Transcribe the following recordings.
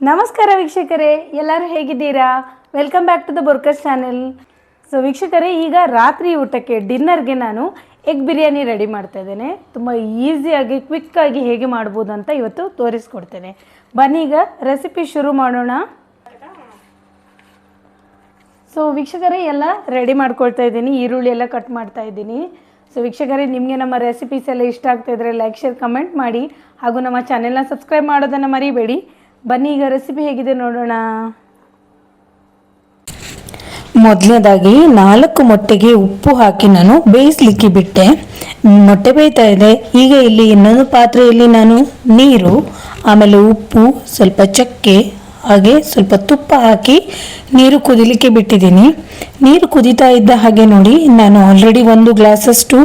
ನಮಸ್ಕಾರ ವೀಕ್ಷಕರೇ, ಎಲ್ಲರೂ ಹೇಗಿದ್ದೀರಾ? Welcome back to the ಬೋರ್ಕಸ್ channel so ವೀಕ್ಷಕರೇ, ಈಗ ರಾತ್ರಿ ಊಟಕ್ಕೆ ಡಿನ್ನರ್ಗೆ ನಾನು ಎಗ್ ಬಿರಿಯಾನಿ ರೆಡಿ ಮಾಡ್ತಾ ಇದ್ದೇನೆ. ತುಂಬ ಈಸಿಯಾಗಿ ಕ್ವಿಕ್ಕಾಗಿ ಹೇಗೆ ಮಾಡ್ಬೋದು ಅಂತ ಇವತ್ತು ತೋರಿಸ್ಕೊಡ್ತೇನೆ. ಬನ್ನಿ ಈಗ ರೆಸಿಪಿ ಶುರು ಮಾಡೋಣ. ಸೊ ವೀಕ್ಷಕರೇ, ಎಲ್ಲ ರೆಡಿ ಮಾಡ್ಕೊಳ್ತಾ ಇದ್ದೀನಿ. ಈರುಳ್ಳಿ ಎಲ್ಲ ಕಟ್ ಮಾಡ್ತಾ ಇದ್ದೀನಿ. ಸೊ ವೀಕ್ಷಕರೇ, ನಿಮಗೆ ನಮ್ಮ ರೆಸಿಪೀಸ್ ಎಲ್ಲ ಇಷ್ಟ ಆಗ್ತಾಯಿದ್ರೆ ಲೈಕ್ ಶೇರ್ ಕಮೆಂಟ್ ಮಾಡಿ. ಹಾಗೂ ನಮ್ಮ ಚಾನೆಲ್ನ ಸಬ್ಸ್ಕ್ರೈಬ್ ಮಾಡೋದನ್ನು ಮರಿಬೇಡಿ. ಬನ್ನಿ, ಈಗ ರೆಸಿಪಿ ಹೇಗಿದೆ ನೋಡೋಣ. ಮೊದಲನೇದಾಗಿ ನಾಲ್ಕು ಮೊಟ್ಟೆಗೆ ಉಪ್ಪು ಹಾಕಿ ನಾನು ಬೇಯಿಸ್ಲಿಕ್ಕೆ ಬಿಟ್ಟೆ. ಮೊಟ್ಟೆ ಬೇಯ್ತಾ ಇದೆ. ಈಗ ಇಲ್ಲಿ ಇನ್ನೊಂದು ಪಾತ್ರೆಯಲ್ಲಿ ನಾನು ನೀರು, ಆಮೇಲೆ ಉಪ್ಪು, ಸ್ವಲ್ಪ ಚಕ್ಕೆ, ಹಾಗೆ ಸ್ವಲ್ಪ ತುಪ್ಪ ಹಾಕಿ ನೀರು ಕುದಿಲಿಕ್ಕೆ ಬಿಟ್ಟಿದ್ದೀನಿ. ನೀರು ಕುದಿತಾ ಇದ್ದ ಹಾಗೆ ನೋಡಿ, ನಾನು ಆಲ್ರೆಡಿ ಒಂದು ಗ್ಲಾಸಷ್ಟು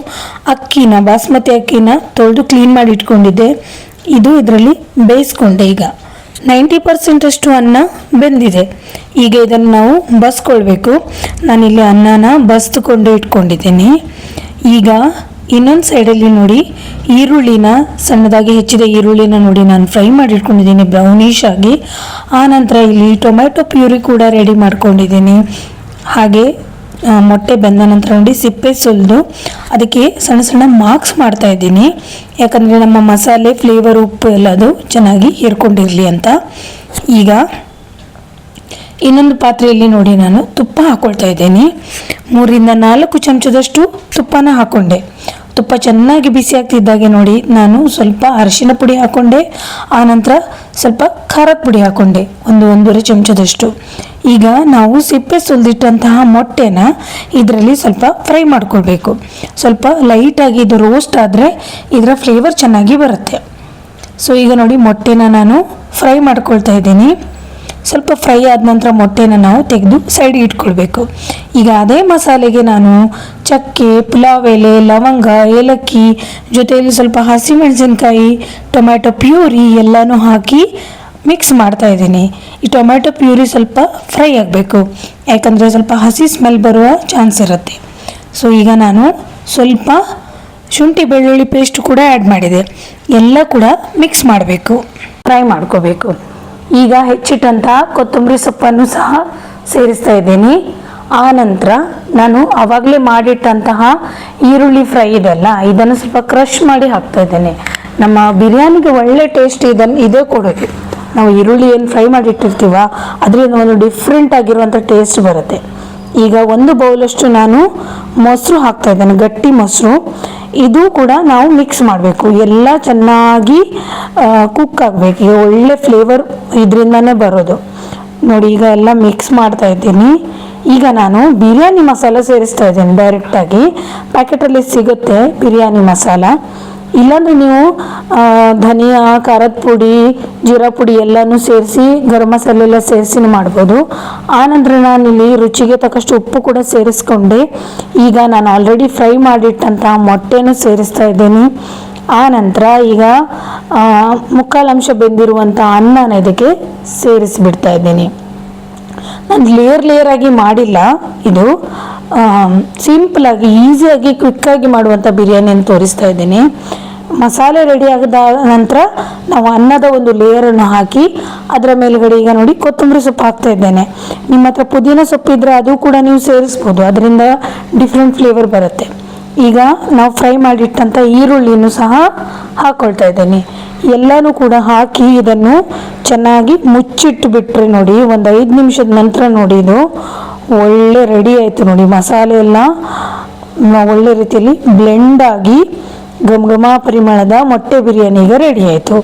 ಅಕ್ಕಿನ, ಬಾಸ್ಮತಿ ಅಕ್ಕಿನ ತೊಳೆದು ಕ್ಲೀನ್ ಮಾಡಿ ಇಟ್ಕೊಂಡಿದ್ದೆ. ಇದು ಇದರಲ್ಲಿ ಬೇಯಿಸ್ಕೊಂಡೆ ಈಗ. ನೈಂಟಿ ಪರ್ಸೆಂಟಷ್ಟು ಅನ್ನ ಬೆಂದಿದೆ. ಈಗ ಇದನ್ನು ನಾವು ಬಸ್ಕೊಳ್ಬೇಕು. ನಾನಿಲ್ಲಿ ಅನ್ನನ ಬಸ್ದುಕೊಂಡು ಇಟ್ಕೊಂಡಿದ್ದೀನಿ. ಈಗ ಇನ್ನೊಂದು ಸೈಡಲ್ಲಿ ನೋಡಿ, ಈರುಳ್ಳಿನ, ಸಣ್ಣದಾಗಿ ಹೆಚ್ಚಿದ ಈರುಳ್ಳಿನ ನೋಡಿ ನಾನು ಫ್ರೈ ಮಾಡಿ ಇಟ್ಕೊಂಡಿದ್ದೀನಿ ಬ್ರೌನಿಶ್ ಆಗಿ. ಆನಂತರ ಇಲ್ಲಿ ಟೊಮ್ಯಾಟೊ ಪ್ಯೂರಿ ಕೂಡ ರೆಡಿ ಮಾಡ್ಕೊಂಡಿದ್ದೀನಿ. ಹಾಗೆ ಮೊಟ್ಟೆ ಬೆಂದ ನಂತರ ನೋಡಿ ಸಿಪ್ಪೆ ಸುಲಿದು ಅದಕ್ಕೆ ಸಣ್ಣ ಸಣ್ಣ ಮಾರ್ಕ್ಸ್ ಮಾಡ್ತಾ ಇದ್ದೀನಿ. ಯಾಕಂದರೆ ನಮ್ಮ ಮಸಾಲೆ ಫ್ಲೇವರ್ ಉಪ್ಪು ಎಲ್ಲದು ಚೆನ್ನಾಗಿ ಹೇರ್ಕೊಂಡಿರಲಿ ಅಂತ. ಈಗ ಇನ್ನೊಂದು ಪಾತ್ರೆಯಲ್ಲಿ ನೋಡಿ ನಾನು ತುಪ್ಪ ಹಾಕ್ಕೊಳ್ತಾ ಇದ್ದೀನಿ. ಮೂರಿಂದ ನಾಲ್ಕು ಚಮಚದಷ್ಟು ತುಪ್ಪನ ಹಾಕೊಂಡೆ. ತುಪ್ಪ ಚೆನ್ನಾಗಿ ಬಿಸಿ ಆಗ್ತಿದ್ದಾಗೆ ನೋಡಿ ನಾನು ಸ್ವಲ್ಪ ಅರಿಶಿನ ಪುಡಿ ಹಾಕೊಂಡೆ ಆನಂತರ ಸ್ವಲ್ಪ ಖಾರದ ಪುಡಿ ಹಾಕೊಂಡೆ, ಒಂದು ಒಂದೂವರೆ ಚಮಚದಷ್ಟು. ಈಗ ನಾವು ಸಿಪ್ಪೆ ಸುಲಿದಿಟ್ಟಂತಹ ಮೊಟ್ಟೆನ ಇದರಲ್ಲಿ ಸ್ವಲ್ಪ ಫ್ರೈ ಮಾಡ್ಕೊಳ್ಬೇಕು. ಸ್ವಲ್ಪ ಲೈಟಾಗಿ ಇದು ರೋಸ್ಟ್ ಆದರೆ ಇದರ ಫ್ಲೇವರ್ ಚೆನ್ನಾಗಿ ಬರುತ್ತೆ. ಸೊ ಈಗ ನೋಡಿ ಮೊಟ್ಟೆನ ನಾನು ಫ್ರೈ ಮಾಡ್ಕೊಳ್ತಾ ಇದ್ದೀನಿ. ಸ್ವಲ್ಪ ಫ್ರೈ ಆದ ನಂತರ ಮೊಟ್ಟೆನ ನಾವು ತೆಗೆದು ಸೈಡ್ ಇಟ್ಕೊಳ್ಬೇಕು. ಈಗ ಅದೇ ಮಸಾಲೆಗೆ ನಾನು ಚಕ್ಕೆ, ಪುಲಾವ್ ಎಲೆ, ಲವಂಗ, ಏಲಕ್ಕಿ, ಜೊತೆಯಲ್ಲಿ ಸ್ವಲ್ಪ ಹಸಿಮೆಣಸಿನ್ಕಾಯಿ, ಟೊಮ್ಯಾಟೊ ಪ್ಯೂರಿ ಎಲ್ಲನೂ ಹಾಕಿ ಮಿಕ್ಸ್ ಮಾಡ್ತಾ ಇದ್ದೀನಿ. ಈ ಟೊಮ್ಯಾಟೊ ಪ್ಯೂರಿ ಸ್ವಲ್ಪ ಫ್ರೈ ಆಗಬೇಕು. ಯಾಕಂದರೆ ಸ್ವಲ್ಪ ಹಸಿ ಸ್ಮೆಲ್ ಬರುವ ಚಾನ್ಸ್ ಇರುತ್ತೆ. ಸೊ ಈಗ ನಾನು ಸ್ವಲ್ಪ ಶುಂಠಿ ಬೆಳ್ಳುಳ್ಳಿ ಪೇಸ್ಟ್ ಕೂಡ ಆ್ಯಡ್ ಮಾಡಿದೆ. ಎಲ್ಲ ಕೂಡ ಮಿಕ್ಸ್ ಮಾಡಬೇಕು. ಫ್ರೈ ಮಾಡ್ಕೋಬೇಕು. ಈಗ ಹೆಚ್ಚಿಟ್ಟಂತಹ ಕೊತ್ತಂಬರಿ ಸೊಪ್ಪನ್ನು ಸಹ ಸೇರಿಸ್ತಾ ಇದ್ದೀನಿ. ಆ ನಂತರ ನಾನು ಅವಾಗಲೇ ಮಾಡಿಟ್ಟಂತಹ ಈರುಳ್ಳಿ ಫ್ರೈ ಇದೆಲ್ಲ, ಇದನ್ನು ಸ್ವಲ್ಪ ಕ್ರಷ್ ಮಾಡಿ ಹಾಕ್ತಾ ಇದ್ದೇನೆ. ನಮ್ಮ ಬಿರಿಯಾನಿಗೆ ಒಳ್ಳೆ ಟೇಸ್ಟ್ ಇದನ್ನು ಇದೇ ಕೊಡೋದು ನಾವು ಈರುಳ್ಳಿ ಏನು ಫ್ರೈ ಮಾಡಿಟ್ಟಿರ್ತೀವ, ಅದರಿಂದ ಒಂದು ಡಿಫ್ರೆಂಟ್ ಆಗಿರುವಂಥ ಟೇಸ್ಟ್ ಬರುತ್ತೆ. ಈಗ ಒಂದು ಬೌಲಷ್ಟು ನಾನು ಮೊಸರು ಹಾಕ್ತಾ ಇದ್ದೇನೆ, ಗಟ್ಟಿ ಮೊಸರು. ಇದು ಕೂಡ ನಾವು ಮಿಕ್ಸ್ ಮಾಡಬೇಕು. ಎಲ್ಲ ಚೆನ್ನಾಗಿ ಕುಕ್ ಆಗಬೇಕು. ಒಳ್ಳೆ ಫ್ಲೇವರ್ ಇದರಿಂದನೇ ಬರೋದು. ನೋಡಿ, ಈಗ ಎಲ್ಲ ಮಿಕ್ಸ್ ಮಾಡ್ತಾ ಇದ್ದೀನಿ. ಈಗ ನಾನು ಬಿರಿಯಾನಿ ಮಸಾಲ ಸೇರಿಸ್ತಾ ಇದ್ದೀನಿ ಡೈರೆಕ್ಟಾಗಿ ಪ್ಯಾಕೆಟಲ್ಲಿ ಸಿಗುತ್ತೆ ಬಿರಿಯಾನಿ ಮಸಾಲ. ಇಲ್ಲಾಂದ್ರೆ ನೀವು ಧನಿಯಾ, ಖಾರದ ಪುಡಿ, ಜೀರಾ ಪುಡಿ ಎಲ್ಲನೂ ಸೇರಿಸಿ, ಗರಂ ಮಸಾಲೆ ಎಲ್ಲ ಸೇರಿಸಿ ಮಾಡ್ಬೋದು. ಆನಂತರ ಇಲ್ಲಿ ರುಚಿಗೆ ತಕ್ಕಷ್ಟು ಉಪ್ಪು ಕೂಡ ಸೇರಿಸ್ಕೊಂಡೆ. ಈಗ ನಾನು ಆಲ್ರೆಡಿ ಫ್ರೈ ಮಾಡಿಟ್ಟಂತಹ ಮೊಟ್ಟೆನೂ ಸೇರಿಸ್ತಾ ಇದ್ದೀನಿ. ಆ ನಂತರ ಈಗ ಮುಕ್ಕಾಲಂಶ ಬೆಂದಿರುವಂಥ ಅನ್ನನ ಇದಕ್ಕೆ ಸೇರಿಸಿಬಿಡ್ತಾ ಇದ್ದೀನಿ. ನಾನು ಲೇಯರ್ ಲೇಯರ್ ಆಗಿ ಮಾಡಿಲ್ಲ. ಇದು ಸಿಂಪಲ್ ಆಗಿ ಈಸಿಯಾಗಿ ಕ್ವಿಕ್ಕಾಗಿ ಮಾಡುವಂಥ ಬಿರಿಯಾನಿಯನ್ನು ತೋರಿಸ್ತಾ ಇದ್ದೀನಿ. ಮಸಾಲೆ ರೆಡಿ ಆಗದ ನಂತರ ನಾವು ಅನ್ನದ ಒಂದು ಲೇಯರನ್ನು ಹಾಕಿ, ಅದರ ಮೇಲ್ಗಡೆ ಈಗ ನೋಡಿ ಕೊತ್ತಂಬರಿ ಸೊಪ್ಪು ಹಾಕ್ತಾ ಇದ್ದೇನೆ. ನಿಮ್ಮ ಹತ್ರ ಪುದೀನ ಸೊಪ್ಪು ಇದ್ದರೆ ಅದು ಕೂಡ ನೀವು ಸೇರಿಸ್ಬೋದು. ಅದರಿಂದ ಡಿಫ್ರೆಂಟ್ ಫ್ಲೇವರ್ ಬರುತ್ತೆ. ಈಗ ನಾವು ಫ್ರೈ ಮಾಡಿಟ್ಟಂಥ ಈರುಳ್ಳಿನೂ ಸಹ ಹಾಕ್ಕೊಳ್ತಾ ಇದ್ದೀನಿ. ಎಲ್ಲನೂ ಕೂಡ ಹಾಕಿ ಇದನ್ನು ಚೆನ್ನಾಗಿ ಮುಚ್ಚಿಟ್ಟು ಬಿಟ್ರೆ ನೋಡಿ, ಒಂದು ಐದು ನಿಮಿಷದ ನಂತರ ನೋಡಿ ಇದು ಒಳ್ಳೆ ರೆಡಿ ಆಯಿತು ನೋಡಿ. ಮಸಾಲೆ ಎಲ್ಲ ಒಳ್ಳೆ ರೀತಿಯಲ್ಲಿ ಬ್ಲೆಂಡ್ ಆಗಿ ಘಮ ಘಮ ಪರಿಮಳದ ಮೊಟ್ಟೆ ಬಿರಿಯಾನಿ ಈಗ ರೆಡಿ ಆಯಿತು.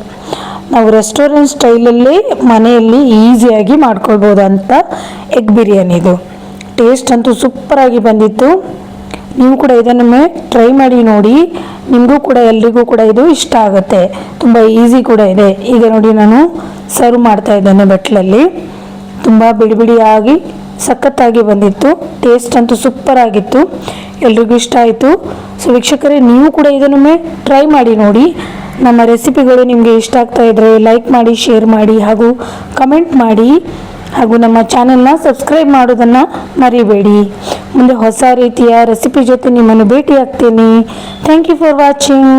ನಾವು ರೆಸ್ಟೋರೆಂಟ್ ಸ್ಟೈಲಲ್ಲೇ ಮನೆಯಲ್ಲಿ ಈಸಿಯಾಗಿ ಅಂತ ಎಗ್ ಬಿರಿಯಾನಿ ಇದು. ಟೇಸ್ಟ್ ಅಂತೂ ಸೂಪರಾಗಿ ಬಂದಿತ್ತು. ನೀವು ಕೂಡ ಇದನ್ನೊಮ್ಮೆ ಟ್ರೈ ಮಾಡಿ ನೋಡಿ. ನಿಮಗೂ ಕೂಡ ಎಲ್ರಿಗೂ ಕೂಡ ಇದು ಇಷ್ಟ ಆಗುತ್ತೆ. ತುಂಬ ಈಸಿ ಕೂಡ ಇದೆ. ಈಗ ನೋಡಿ ನಾನು ಸರ್ವ್ ಮಾಡ್ತಾ ಇದ್ದೇನೆ ಬಟ್ಲಲ್ಲಿ. ತುಂಬ ಬಿಡಿ ಬಿಡಿಯಾಗಿ ಸಖತ್ತಾಗಿ ಬಂದಿತ್ತು. ಟೇಸ್ಟ್ ಅಂತೂ ಸೂಪರ್ ಆಗಿತ್ತು. ಎಲ್ರಿಗೂ ಇಷ್ಟ ಆಯಿತು. ಸೊ ವೀಕ್ಷಕರೇ, ನೀವು ಕೂಡ ಇದನ್ನೊಮ್ಮೆ ಟ್ರೈ ಮಾಡಿ ನೋಡಿ. ನಮ್ಮ ರೆಸಿಪಿಗಳು ನಿಮಗೆ ಇಷ್ಟ ಆಗ್ತಾ ಇದ್ದರೆ ಲೈಕ್ ಮಾಡಿ ಶೇರ್ ಮಾಡಿ ಹಾಗೂ ಕಮೆಂಟ್ ಮಾಡಿ ಹಾಗೂ ನಮ್ಮ ಚಾನೆಲ್ನ ಸಬ್ಸ್ಕ್ರೈಬ್ ಮಾಡೋದನ್ನು ಮರಿಬೇಡಿ. ಮುಂದೆ ಹೊಸ ರೀತಿಯ ರೆಸಿಪಿ ಜೊತೆ ನಿಮ್ಮನ್ನು ಭೇಟಿ ಆಗ್ತೀನಿ ಥ್ಯಾಂಕ್ ಯು ಫಾರ್ ವಾಚಿಂಗ್